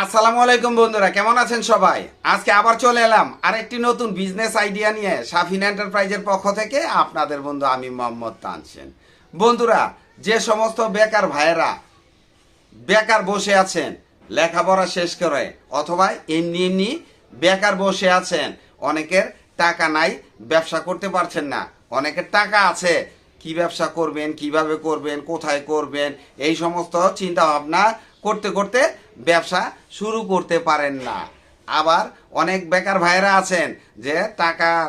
আসসালামু আলাইকুম বন্ধুরা, কেমন আছেন সবাই? আজকে আবার চলে এলাম আরেকটি নতুন বিজনেস আইডিয়া নিয়ে সাফিন এন্টারপ্রাইজের পক্ষ থেকে আপনাদের বন্ধু আমি মোহাম্মদ তানসেন। বন্ধুরা, যে সমস্ত বেকার ভাইয়েরা বেকার বসে আছেন, লেখাপড়া শেষ করে, অথবা এমনি এমনি বেকার বসে আছেন, অনেকের টাকা নাই, ব্যবসা করতে পারছেন না, অনেকের টাকা আছে, কি ব্যবসা করবেন, কীভাবে করবেন, কোথায় করবেন, এই সমস্ত চিন্তা ভাবনা করতে করতে ব্যবসা শুরু করতে পারেন না। আবার অনেক বেকার ভাইয়েরা আছেন যে টাকার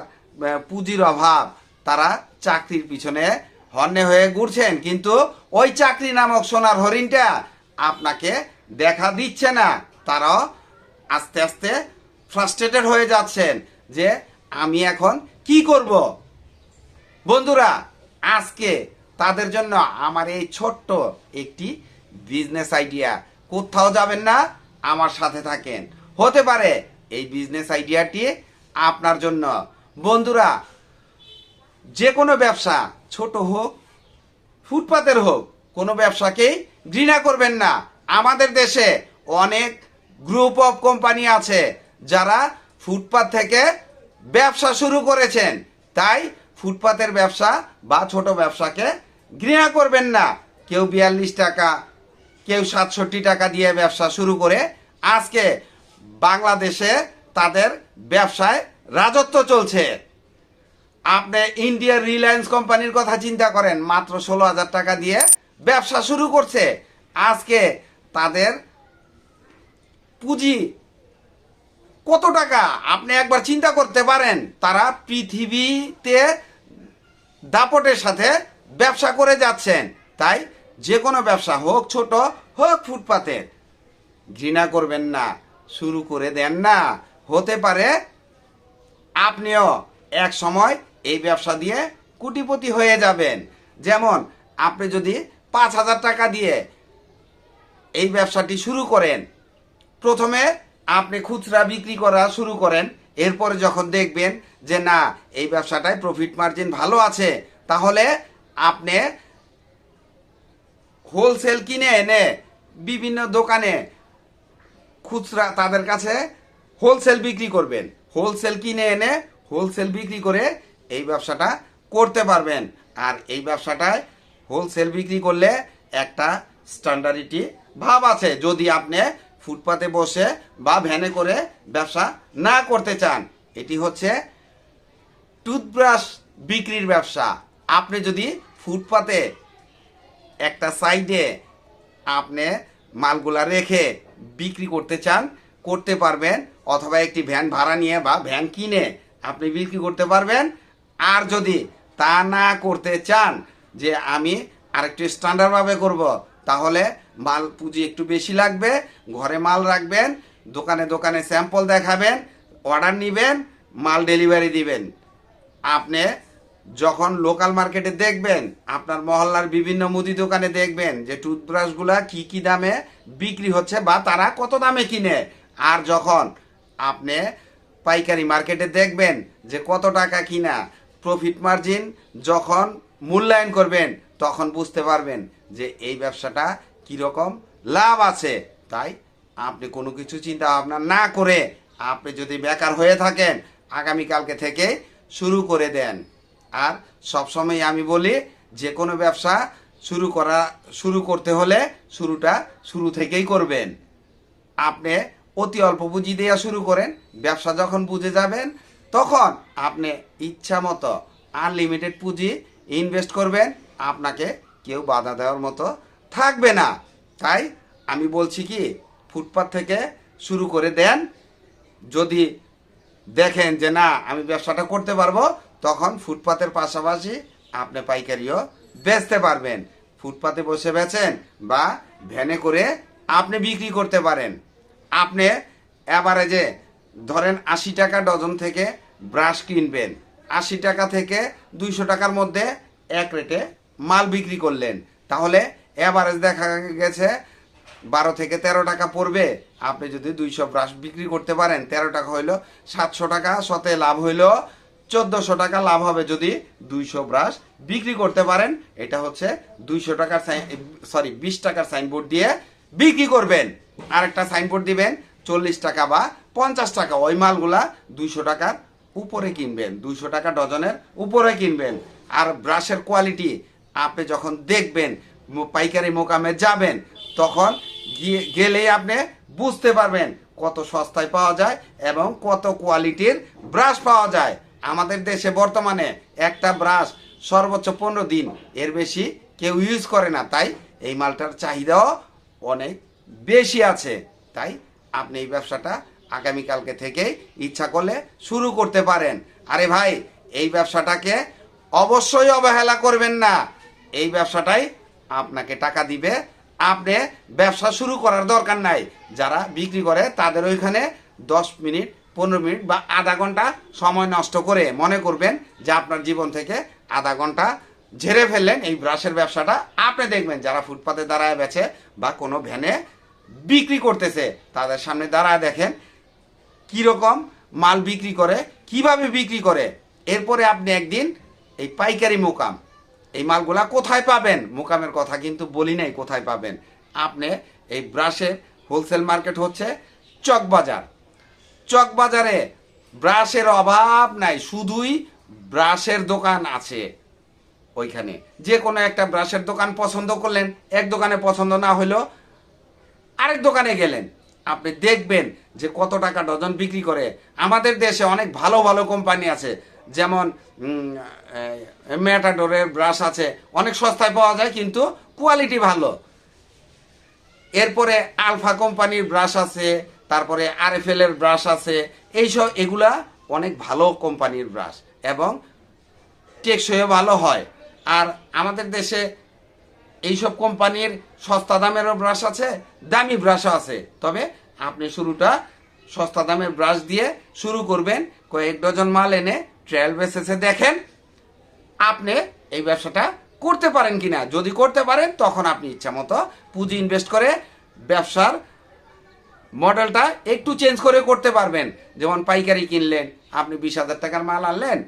পুঁজির অভাব, তারা চাকরির পিছনে হর্নে হয়ে ঘুরছেন। কিন্তু ওই চাকরি নামক সোনার হরিণটা আপনাকে দেখা দিচ্ছে না। তারাও আস্তে আস্তে ফ্রাস্ট্রেটেড হয়ে যাচ্ছেন যে আমি এখন কি করব? বন্ধুরা, আজকে তাদের জন্য আমার এই ছোট্ট একটি বিজনেস আইডিয়া কোথাও যাবেন না, আমার সাথে থাকেন। হতে পারে এই বিজনেস আইডিয়াটি আপনার জন্য। বন্ধুরা যে কোনো ব্যবসা, ছোট হোক, ফুটপাতের হোক, কোনো ব্যবসাকেই ঘৃণা করবেন না। আমাদের দেশে অনেক গ্রুপ অফ কোম্পানি আছে, যারা ফুটপাত থেকে ব্যবসা শুরু করেছেন। তাই ফুটপাতের ব্যবসা বা ছোট ব্যবসাকে ঘৃণা করবেন না। কেউ বিয়াল্লিশ টাকা কেউ সাতষট্টি টাকা দিয়ে ব্যবসা শুরু করে আজকে বাংলাদেশে তাদের ব্যবসায় রাজত্ব চলছে। আপনি ইন্ডিয়ার রিলায়েন্স কোম্পানির কথা চিন্তা করেন, মাত্র ষোলো হাজার টাকা দিয়ে ব্যবসা শুরু করছে। আজকে তাদের পুঁজি কত টাকা? আপনি একবার চিন্তা করতে পারেন, তারা পৃথিবীতে দাপটের সাথে ব্যবসা করে যাচ্ছেন। তাই যে কোনো ব্যবসা হোক ছোট হোক ফুটপাতের ঘৃণা করবেন না, শুরু করে দেন না। হতে পারে আপনিও এক সময় এই ব্যবসা দিয়ে কোটিপতি হয়ে যাবেন। যেমন আপনি যদি পাঁচ হাজার টাকা দিয়ে এই ব্যবসাটি শুরু করেন, প্রথমে আপনি খুচরা বিক্রি করা শুরু করেন, এরপরে যখন দেখবেন যে না, এই ব্যবসাটায় প্রফিট মার্জিন ভালো আছে, তাহলে আপনি হোলসেল কিনে এনে বিভিন্ন দোকানে খুচরা তাদের কাছে হোলসেল বিক্রি করবেন। হোলসেল কিনে এনে হোলসেল বিক্রি করে এই ব্যবসাটা করতে পারবেন। আর এই ব্যবসাটায় হোলসেল বিক্রি করলে একটা স্ট্যান্ডার্ডিটি ভাব আছে। যদি আপনি ফুটপাতে বসে বা ভ্যানে করে ব্যবসা না করতে চান, এটি হচ্ছে টুথব্রাশ বিক্রির ব্যবসা। আপনি যদি ফুটপাতে একটা সাইডে আপনি মালগুলা রেখে বিক্রি করতে চান, করতে পারবেন, অথবা একটি ভ্যান ভাড়া নিয়ে বা ভ্যান কিনে আপনি বিক্রি করতে পারবেন। আর যদি তা না করতে চান যে আমি আরেকটু স্ট্যান্ডার্ডভাবে করব, তাহলে মাল পুঁজি একটু বেশি লাগবে, ঘরে মাল রাখবেন, দোকানে দোকানে স্যাম্পল দেখাবেন অর্ডার নেবেন, মাল ডেলিভারি দিবেন। আপনি যখন লোকাল মার্কেটে দেখবেন, আপনার মহল্লার বিভিন্ন মুদি দোকানে দেখবেন যে টুথব্রাশগুলা কি কি দামে বিক্রি হচ্ছে বা তারা কত দামে কিনে। আর যখন আপনি পাইকারি মার্কেটে দেখবেন যে কত টাকা কিনা প্রফিট মার্জিন যখন মূল্যায়ন করবেন, তখন বুঝতে পারবেন যে এই ব্যবসাটা কীরকম লাভ আছে। তাই আপনি কোনো কিছু চিন্তা ভাবনা না করে আপনি যদি বেকার হয়ে থাকেন, আগামীকালকে থেকে শুরু করে দেন। আর সবসময় আমি বলি যে কোনো ব্যবসা শুরু করা, শুরু করতে হলে শুরুটা শুরু থেকেই করবেন। আপনি অতি অল্প পুঁজি দিয়ে শুরু করেন, ব্যবসা যখন বুঝে যাবেন, তখন আপনি ইচ্ছা মতো আনলিমিটেড পুঁজি ইনভেস্ট করবেন, আপনাকে কেউ বাধা দেওয়ার মতো থাকবে না। তাই আমি বলছি কি, ফুটপাত থেকে শুরু করে দেন। যদি দেখেন যে না, আমি ব্যবসাটা করতে পারব তখন ফুটপাতের পাশাপাশি আপনি পাইকারিও বেচতে পারবেন। ফুটপাতে বসে বেচেন বা ভ্যানে করে আপনি বিক্রি করতে পারেন। আপনি অ্যাভারেজে ধরেন আশি টাকা ডজন থেকে ব্রাশ কিনবেন। আশি টাকা থেকে দুইশো টাকার মধ্যে এক রেটে মাল বিক্রি করলেন। তাহলে অ্যাভারেজ দেখা গেছে বারো থেকে তেরো টাকা পড়বে। আপনি যদি দুইশো ব্রাশ বিক্রি করতে পারেন, তেরো টাকা হইল সাতশো টাকা সতে লাভ হইল চোদ্দশো টাকা লাভ হবে যদি দুইশো ব্রাশ বিক্রি করতে পারেন। এটা হচ্ছে দুইশো টাকার সরি বিশ টাকার সাইনবোর্ড দিয়ে বিক্রি করবেন। আরেকটা সাইনবোর্ড দিবেন, চল্লিশ টাকা বা পঞ্চাশ টাকা। ওই মালগুলা দুইশো টাকার উপরে কিনবেন, দুইশো টাকা ডজনের উপরে কিনবেন। আর ব্রাশের কোয়ালিটি আপনি যখন দেখবেন পাইকারি মোকামে যাবেন, তখন গিয়ে, গেলেই আপনি বুঝতে পারবেন কত সস্তায় পাওয়া যায় এবং কত কোয়ালিটির ব্রাশ পাওয়া যায়। আমাদের দেশে বর্তমানে একটা ব্রাশ সর্বোচ্চ পনেরো দিন এর বেশি কেউ ইউজ করে না, তাই এই মালটার চাহিদাও অনেক বেশি আছে। তাই আপনি এই ব্যবসাটা আগামীকালকে থেকেই ইচ্ছা করলে শুরু করতে পারেন। আরে ভাই, এই ব্যবসাটাকে অবশ্যই অবহেলা করবেন না। এই ব্যবসাটাই আপনাকে টাকা দিবে। আপনি ব্যবসা শুরু করার দরকার নাই। যারা বিক্রি করে তাদের ওইখানে দশ মিনিট পনেরো মিনিট বা আধা ঘণ্টা সময় নষ্ট করে মনে করবেন যে আপনার জীবন থেকে আধা ঘণ্টা ঝেড়ে ফেললেন এই ব্রাশের ব্যবসাটা। আপনি দেখবেন যারা ফুটপাতে দাঁড়ায় বেছে বা কোনো ভ্যানে বিক্রি করতেছে, তাদের সামনে দাঁড়ায় দেখেন কীরকম মাল বিক্রি করে, কীভাবে বিক্রি করে। এরপরে আপনি একদিন এই পাইকারি মোকাম, এই মালগুলা কোথায় পাবেন? মোকামের কথা কিন্তু বলি নাই কোথায় পাবেন। আপনি এই ব্রাশের হোলসেল মার্কেট হচ্ছে চকবাজার। চকবাজারে ব্রাশের অভাব নাই, শুধুই ব্রাশের দোকান আছে ওইখানে। যে কোনো একটা ব্রাশের দোকান পছন্দ করলেন, এক দোকানে পছন্দ না হইলেও আরেক দোকানে গেলেন। আপনি দেখবেন যে কত টাকা ডজন বিক্রি করে। আমাদের দেশে অনেক ভালো ভালো কোম্পানি আছে, যেমন ম্যাটাডোরের ব্রাশ আছে। অনেক সস্তায় পাওয়া যায়, কিন্তু কোয়ালিটি ভালো। এরপরে আলফা কোম্পানির ব্রাশ আছে তারপরে আরএফএল এর ব্রাশ আছে। এইসব, এগুলা অনেক ভালো কোম্পানির ব্রাশ এবং টেকসইও ভালো হয়। আর আমাদের দেশে এইসব কোম্পানির সস্তা দামেরও ব্রাশ আছে, দামি ব্রাশও আছে। তবে আপনি শুরুটা সস্তা দামের ব্রাশ দিয়ে শুরু করবেন, কয়েক ডজন মাল এনে ট্রায়াল বেসিসে দেখেন, আপনি এই ব্যবসাটা করতে পারেন কিনা। যদি করতে পারেন, তখন আপনি ইচ্ছা মতো পুঁজি ইনভেস্ট করে ব্যবসার মডেলটা একটু চেঞ্জ করে করতে পারবেন। যেমন পাইকারি কিনলেন আপনি বিশ হাজার টাকার মাল আনলেন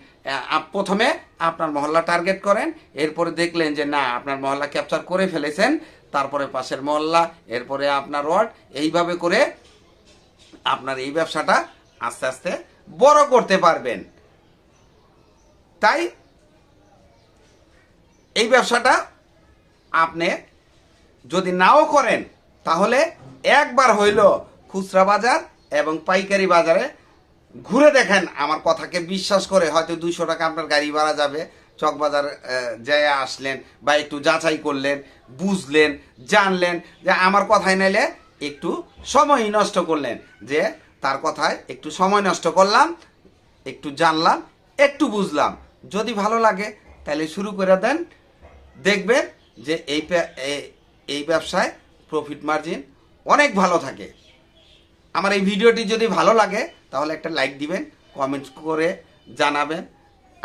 প্রথমে আপনার মহল্লা টার্গেট করেন, এরপরে দেখলেন যে না, আপনার মহল্লা ক্যাপচার করে ফেলেছেন, তারপরে পাশের মহল্লা, এরপরে আপনার ওয়ার্ড এইভাবে করে আপনার এই ব্যবসাটা আস্তে আস্তে বড় করতে পারবেন। তাই এই ব্যবসাটা আপনি যদি নাও করেন, তাহলে একবার হইল খুচরা বাজার এবং পাইকারি বাজারে ঘুরে দেখেন আমার কথাকে বিশ্বাস করে হয়তো দুইশো টাকা আপনার গাড়ি ভাড়া যাবে চকবাজার যায় আসলেন বা একটু যাচাই করলেন, বুঝলেন, জানলেন যে আমার কথায় নাইলে একটু সময় নষ্ট করলেন, যে তার কথায় একটু সময় নষ্ট করলাম, একটু জানলাম, একটু বুঝলাম। যদি ভালো লাগে তাহলে শুরু করে দেন। দেখবেন যে এই এই ব্যবসায় প্রফিট মার্জিন অনেক ভালো থাকে। আমার এই ভিডিওটি যদি ভালো লাগে, তাহলে একটা লাইক দিবেন কমেন্ট করে জানাবেন,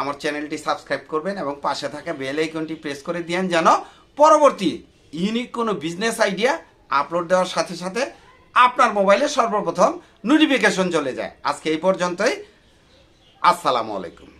আমার চ্যানেলটি সাবস্ক্রাইব করবেন এবং পাশে থাকা বেল আইকনটি প্রেস করে দিয়েন যেন পরবর্তী ইউনিক কোনো বিজনেস আইডিয়া আপলোড দেওয়ার সাথে সাথে আপনার মোবাইলে সর্বপ্রথম নোটিফিকেশন চলে যায়। আজকে এই পর্যন্তই। আসসালামু আলাইকুম।